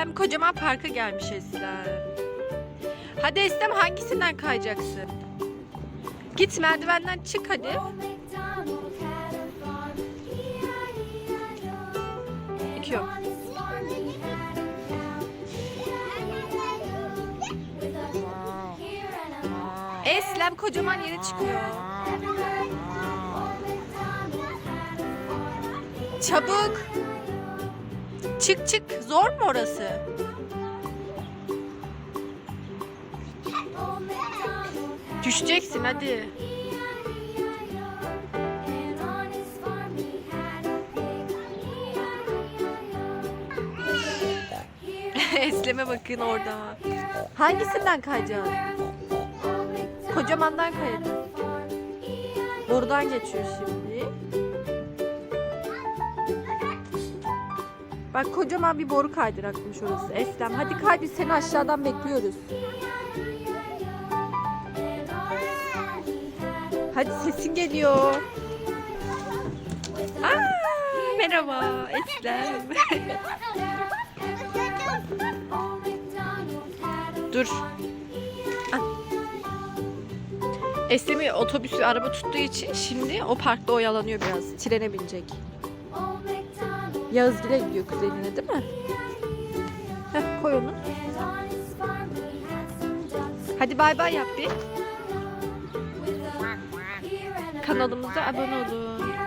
Eslem kocaman parka gelmiş Eslem. Hadi Eslem hangisinden kayacaksın? Git merdivenden çık hadi. İki yok. Eslem kocaman yere çıkıyor. Çabuk. Çık çık. Zor mu orası? Düşeceksin hadi. Eslem'e bakın orada. Hangisinden kayacaksın? Kocamandan kayacaksın. Buradan geçiyor şimdi. Bak kocaman bir boru kaydırakmış orası. Eslem hadi kay biz seni aşağıdan bekliyoruz. Hadi sesin geliyor. Aa, merhaba Eslem. Dur. Eslem'i otobüsü araba tuttuğu için şimdi o parkta oyalanıyor biraz. Trene binecek. Yağızgil'e gidiyor kuzenine değil mi? Heh, koy onu. Hadi bay bay yap bir. Kanalımıza abone olun.